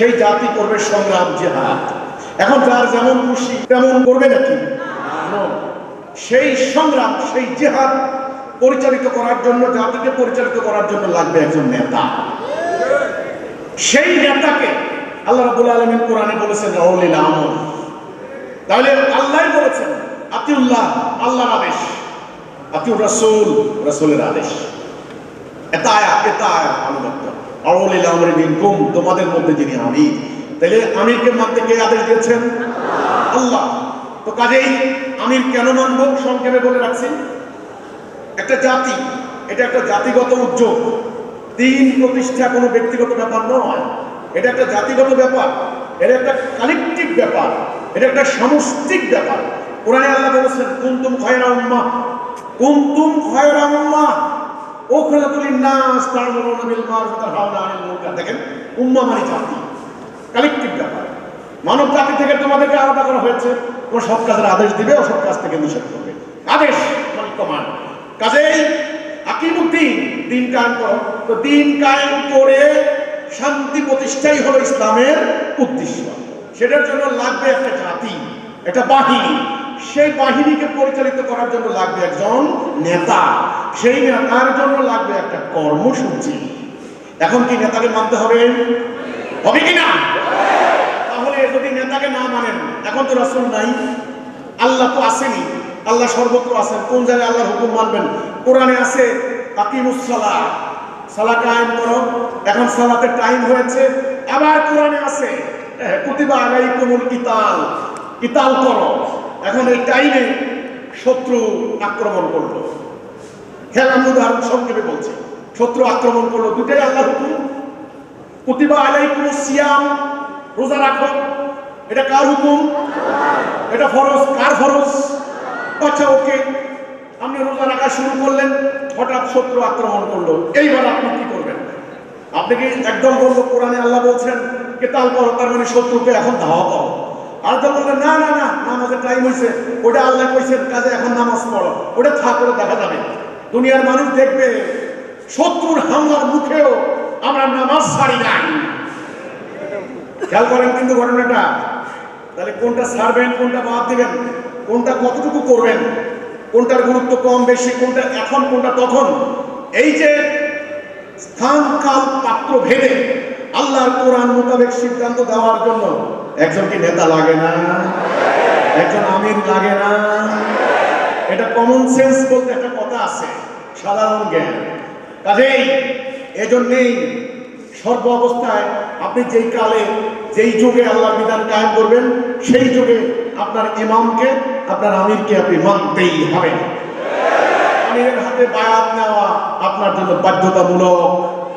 সেই জাতি করবে সংগ্রাম জেহাদ। এখন যার যেমন খুশি তেমন করবে নাকি. সেই সংগ্রাম সেই জেহাদ পরিচালিত করার জন্য জাতিকে পরিচালিত করার জন্য লাগবে একজন নেতা। সেই নেতাকে আল্লাহ রাবুল আলমিন কোরআনে বলেছেন অলিল আমল তাহলে আল্লাহ বলেছেন আতিউল্লাহ আল্লাহর আদেশ। আতিউর রাসূল রাসূলের আদেশ। এটা আয়া এটা আয়া আনুগত্য অলিল আমরি মিনকুম, তোমাদের মধ্যে যিনি আমি। তাহলে আমিরকে মানতে কে আদেশ দিয়েছেন? আল্লাহ। তো কাজেই আমির কেন মানবো সংক্ষেপে বলে রাখছি। একটা জাতি, এটা একটা জাতিগত উদ্যোগ। দিন প্রতিষ্ঠা কোনো ব্যক্তিগত ব্যাপার নয়। এটা একটা জাতিগত ব্যাপার। এটা একটা কালেকটিভ ব্যাপার। এটা একটা সামষ্টিক ব্যাপার। কোরআনে আল্লাহ বলেছেন, কুনতুম খয়রা উম্মাহ। কুনতুম খয়রা উম্মাহ। দেখেন উম্মাহ মানে জাতি ব্যাপার। মানব জাতি থেকে তোমাদেরকে আলাদা করা হয়েছে। সব কাজের আদেশ দিবে ও সব কাজ থেকে নিষেধ করবে। আদেশ মানে কমান্ড। কাজেই আকিমুদ্দিন, দিন কায়েম করো। তো দিন কায়েম করে শান্তি প্রতিষ্ঠাই হলো ইসলামের উদ্দেশ্য। সেটার জন্য লাগবে একটা জাতি, একটা বাহিনী। সেই বাহিনীকে পরিচালিত করার জন্য লাগবে একজন নেতা। সেই নেতার জন্য লাগবে একটা কর্মসূচি। এখন কি নেতাকে মানতে হবে? হবে কি না? তাহলে যদি নেতাকে না মানেন এখন তো রাসূল নাই। আল্লাহ তো আসেনি। আল্লাহ সর্বত্র আছেন। কোন জায়গায় আল্লাহর হুকুম মানবেন? কোরআনে আছে আকিমুস সালাহ। সালাহ কায়েম করো। এখন সালাতের টাইম হয়েছে। আবার কোরআনে আছে এহ, আগাই আলাইকুমুল কিতাল কিতাল করো। এখন এই টাইমে শত্রু আক্রমণ করল। খেলা আমি উদাহরণ সংক্ষেপে বলছি, শত্রু আক্রমণ করল দুটাই আল্লাহ হুকুম। কুতিবা আলাইকুম সিয়াম, রোজা রাখো। এটা কার হুকুম? এটা ফরজ, কার ফরজ? আচ্ছা ওকে, আপনি রোজা রাখা শুরু করলেন, হঠাৎ শত্রু আক্রমণ করল। এইবার আপনি কি করবেন? আপনি কি একদম বলল, কোরআনে আল্লাহ বলছেন, কেতাল করো তার মানে শত্রুকে এখন ধাওয়া করো। আর তো বললেন, না না নামাজের টাইম হয়েছে ওটা আল্লাহ কইছেন কাজে এখন নামাজ পড়ো। ওটা থাক করে দেখা যাবে। দুনিয়ার মানুষ দেখবে, শত্রুর হামলার মুখেও আমরা নামাজ ছাড়ি নাই। খেয়াল করেন কিন্তু ঘটনাটা। তাহলে কোনটা ছাড়বেন, কোনটা বাদ দিবেন, কোনটা কতটুকু করবেন, কোনটার গুরুত্ব কম, বেশি, কোনটা এখন, কোনটা তখন? এই যে স্থান, কাল, পাত্র ভেদে আল্লাহর কোরআন মোতাবেক সিদ্ধান্ত দেওয়ার জন্য একজন কি নেতা লাগে না? একজন আমির লাগে না। এটা কমন সেন্স বলতে একটা কথা আছে, সাধারণ জ্ঞান। কাজেই এজন্যেই সর্ব অবস্থায় আপনি যেই কালে, যেই যুগে আল্লাহ বিধান কায়েম করবেন, সেই যুগে আপনার ইমামকে, আপনার আমিরকে আপনি মানতেই হবে। আমিরের হাতে বায়াত নেওয়া আপনার জন্য বাধ্যতামূলক।